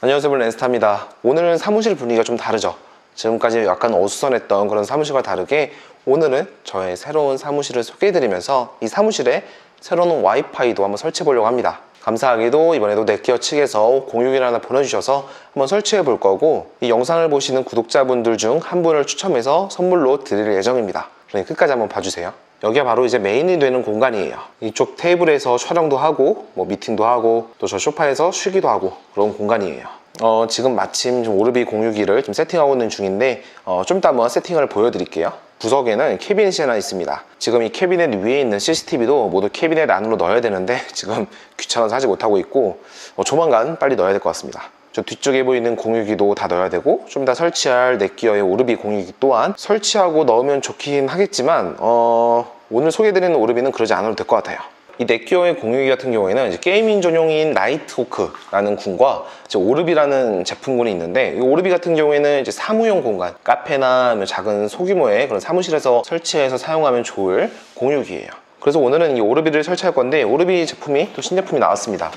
안녕하세요 렌스타입니다. 오늘은 사무실 분위기가 좀 다르죠? 지금까지 약간 어수선했던 그런 사무실과 다르게 오늘은 저의 새로운 사무실을 소개해드리면서 이 사무실에 새로운 와이파이도 한번 설치해 보려고 합니다. 감사하게도 이번에도 넷기어 측에서 공유기를 하나 보내주셔서 한번 설치해 볼 거고 이 영상을 보시는 구독자분들 중 한 분을 추첨해서 선물로 드릴 예정입니다. 그러니 끝까지 한번 봐주세요 여기가 바로 이제 메인이 되는 공간이에요. 이쪽 테이블에서 촬영도 하고, 뭐 미팅도 하고, 또 저 소파에서 쉬기도 하고 그런 공간이에요. 어, 지금 마침 좀 오르비 공유기를 좀 세팅하고 있는 중인데, 어, 좀 이따 한번 세팅을 보여드릴게요. 구석에는 캐비넷이 하나 있습니다. 지금 이 캐비넷 위에 있는 CCTV도 모두 캐비넷 안으로 넣어야 되는데 지금 귀찮아서 하지 못하고 있고 어, 조만간 빨리 넣어야 될 것 같습니다. 저 뒤쪽에 보이는 공유기도 다 넣어야 되고 좀 이따 설치할 넷기어의 오르비 공유기 또한 설치하고 넣으면 좋긴 하겠지만 어, 오늘 소개해드리는 오르비는 그러지 않아도 될 것 같아요. 이 넷기어의 공유기 같은 경우에는 게이밍 전용인 나이트호크라는 군과 오르비라는 제품군이 있는데 이 오르비 같은 경우에는 이제 사무용 공간, 카페나 작은 소규모의 그런 사무실에서 설치해서 사용하면 좋을 공유기예요. 그래서 오늘은 이 오르비를 설치할 건데 오르비 제품이 또 신제품이 나왔습니다.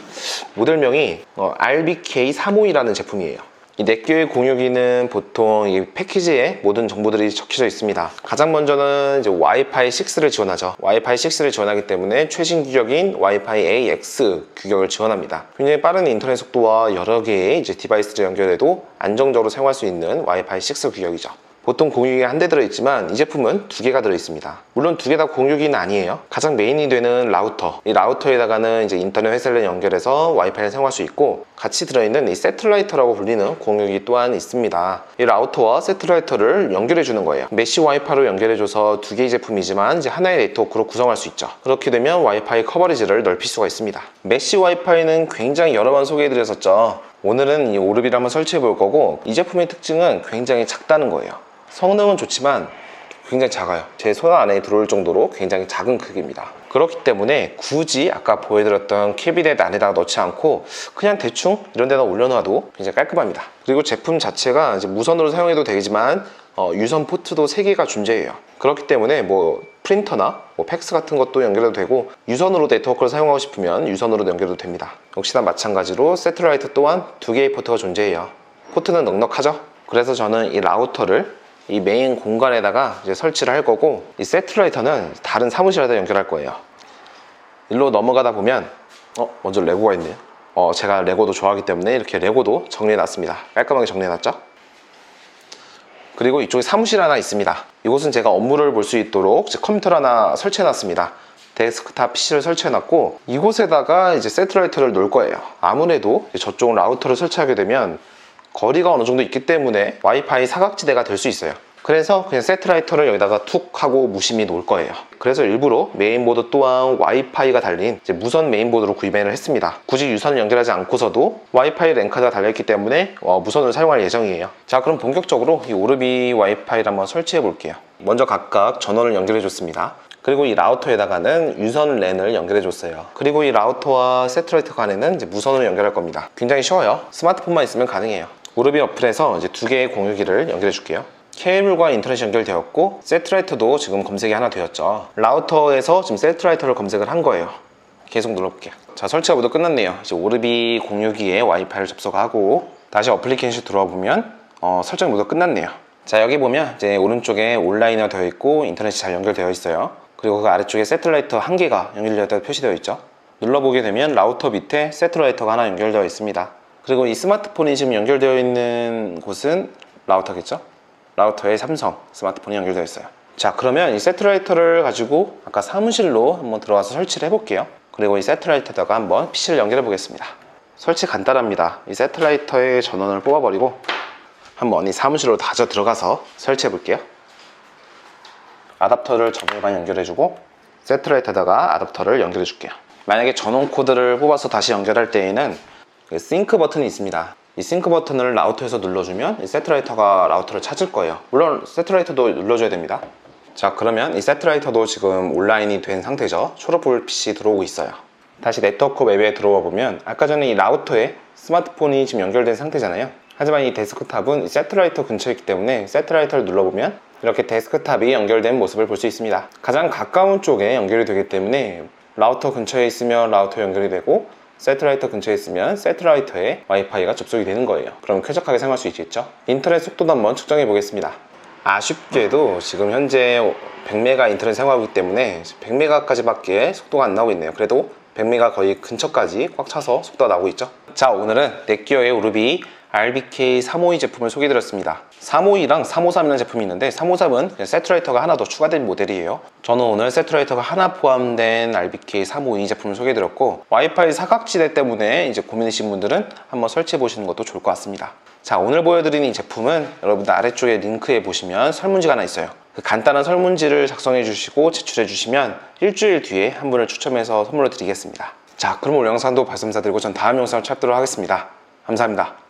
모델명이 어, RBK352라는 제품이에요. 이 넷교의 공유기는 보통 이 패키지에 모든 정보들이 적혀져 있습니다. 가장 먼저는 이제 와이파이 6를 지원하죠. 와이파이 6를 지원하기 때문에 최신 규격인 와이파이 AX 규격을 지원합니다. 굉장히 빠른 인터넷 속도와 여러 개의 이제 디바이스를 연결해도 안정적으로 사용할 수 있는 와이파이 6 규격이죠. 보통 공유기가 한대 들어있지만 이 제품은 두 개가 들어있습니다. 물론 두 개 다 공유기는 아니에요. 가장 메인이 되는 라우터. 이 라우터에다가는 이제 인터넷 회사를 연결해서 와이파이를 사용할 수 있고 같이 들어있는 이 세틀라이터라고 불리는 공유기 또한 있습니다. 이 라우터와 세틀라이터를 연결해 주는 거예요. 메시 와이파이로 연결해줘서 두 개의 제품이지만 이제 하나의 네트워크로 구성할 수 있죠. 그렇게 되면 와이파이 커버리지를 넓힐 수가 있습니다. 메시 와이파이는 굉장히 여러 번 소개해드렸었죠. 오늘은 이 오르비를 한번 설치해 볼 거고 이 제품의 특징은 굉장히 작다는 거예요. 성능은 좋지만 굉장히 작아요. 제 손 안에 들어올 정도로 굉장히 작은 크기입니다. 그렇기 때문에 굳이 아까 보여드렸던 캐비넷 안에다가 넣지 않고 그냥 대충 이런 데다 올려놔도 굉장히 깔끔합니다. 그리고 제품 자체가 이제 무선으로 사용해도 되지만 어, 유선 포트도 3개가 존재해요. 그렇기 때문에 뭐 프린터나 뭐 팩스 같은 것도 연결해도 되고 유선으로 네트워크를 사용하고 싶으면 유선으로도 연결해도 됩니다. 역시나 마찬가지로 세틀라이트 또한 두 개의 포트가 존재해요. 포트는 넉넉하죠? 그래서 저는 이 라우터를 이 메인 공간에다가 이제 설치를 할 거고 이 세틀라이터는 다른 사무실에다 연결할 거예요. 일로 넘어가다 보면 어 먼저 레고가 있네요. 어 제가 레고도 좋아하기 때문에 이렇게 레고도 정리해 놨습니다. 깔끔하게 정리해 놨죠? 그리고 이쪽에 사무실 하나 있습니다. 이곳은 제가 업무를 볼 수 있도록 컴퓨터를 하나 설치해 놨습니다. 데스크탑 PC를 설치해 놨고 이곳에다가 이제 세틀라이터를 놓을 거예요. 아무래도 저쪽 라우터를 설치하게 되면 거리가 어느 정도 있기 때문에 와이파이 사각지대가 될 수 있어요. 그래서 그냥 세트라이터를 여기다가 툭 하고 무심히 놓을 거예요. 그래서 일부러 메인보드 또한 와이파이가 달린 무선 메인보드로 구입을 했습니다. 굳이 유선을 연결하지 않고서도 와이파이 랜카드가 달려있기 때문에 어, 무선을 사용할 예정이에요. 자 그럼 본격적으로 이 오르비 와이파이를 한번 설치해 볼게요. 먼저 각각 전원을 연결해 줬습니다. 그리고 이 라우터에다가는 유선 랜을 연결해 줬어요. 그리고 이 라우터와 세트라이터 간에는 무선으로 연결할 겁니다. 굉장히 쉬워요. 스마트폰만 있으면 가능해요. 오르비 어플에서 이제 두 개의 공유기를 연결해 줄게요. 케이블과 인터넷이 연결되었고 세트라이터도 지금 검색이 하나 되었죠. 라우터에서 지금 세트라이터를 검색을 한 거예요. 계속 눌러볼게요. 자 설치가 모두 끝났네요. 이제 오르비 공유기에 와이파이를 접속하고 다시 어플리케이션 들어와 보면 어, 설정이 모두 끝났네요. 자 여기 보면 이제 오른쪽에 온라인화 되어 있고 인터넷이 잘 연결되어 있어요. 그리고 그 아래쪽에 세틀라이터 한 개가 연결되었다고 표시되어 있죠. 눌러보게 되면 라우터 밑에 세틀라이터가 하나 연결되어 있습니다. 그리고 이 스마트폰이 지금 연결되어 있는 곳은 라우터겠죠? 라우터에 삼성 스마트폰이 연결되어 있어요. 자, 그러면 이 세트라이터를 가지고 아까 사무실로 한번 들어가서 설치를 해볼게요. 그리고 이 세트라이터에다가 한번 PC를 연결해 보겠습니다. 설치 간단합니다. 이 세트라이터의 전원을 뽑아버리고 한번 이 사무실로 다져 들어가서 설치해 볼게요. 아답터를 전원만 연결해 주고 세트라이트에다가 아답터를 연결해 줄게요 만약에 전원 코드를 뽑아서 다시 연결할 때에는 그 싱크 버튼이 있습니다. 이 싱크 버튼을 라우터에서 눌러주면 이 세트라이터가 라우터를 찾을 거예요. 물론 세트라이터도 눌러줘야 됩니다. 자 그러면 이 세트라이터도 지금 온라인이 된 상태죠. 초록불 PC 들어오고 있어요. 다시 네트워크 맵에 들어와 보면 아까 전에 이 라우터에 스마트폰이 지금 연결된 상태잖아요. 하지만 이 데스크탑은 이 세트라이터 근처에 있기 때문에 세트라이터를 눌러보면 이렇게 데스크탑이 연결된 모습을 볼 수 있습니다. 가장 가까운 쪽에 연결이 되기 때문에 라우터 근처에 있으면 라우터 연결이 되고 세트라이터 근처에 있으면 세트라이터에 와이파이가 접속이 되는 거예요. 그럼 쾌적하게 사용할 수 있겠죠? 인터넷 속도도 한번 측정해 보겠습니다. 아쉽게도 지금 현재 100메가 인터넷 사용하고 있기 때문에 100메가까지 밖에 속도가 안 나오고 있네요. 그래도 100메가 거의 근처까지 꽉 차서 속도가 나오고 있죠. 자, 오늘은 넷기어의 오르비 RBK 352 제품을 소개해드렸습니다. 352랑 353이라는 제품이 있는데 353은 그냥 세트라이터가 하나 더 추가된 모델이에요. 저는 오늘 세트라이터가 하나 포함된 RBK 352 제품을 소개해드렸고 와이파이 사각지대 때문에 이제 고민이신 분들은 한번 설치해 보시는 것도 좋을 것 같습니다. 자, 오늘 보여드리는 이 제품은 여러분들 아래쪽에 링크에 보시면 설문지가 하나 있어요. 그 간단한 설문지를 작성해 주시고 제출해 주시면 일주일 뒤에 한 분을 추첨해서 선물로 드리겠습니다. 자, 그럼 오늘 영상도 말씀드리고 전 다음 영상을 찾도록 하겠습니다. 감사합니다.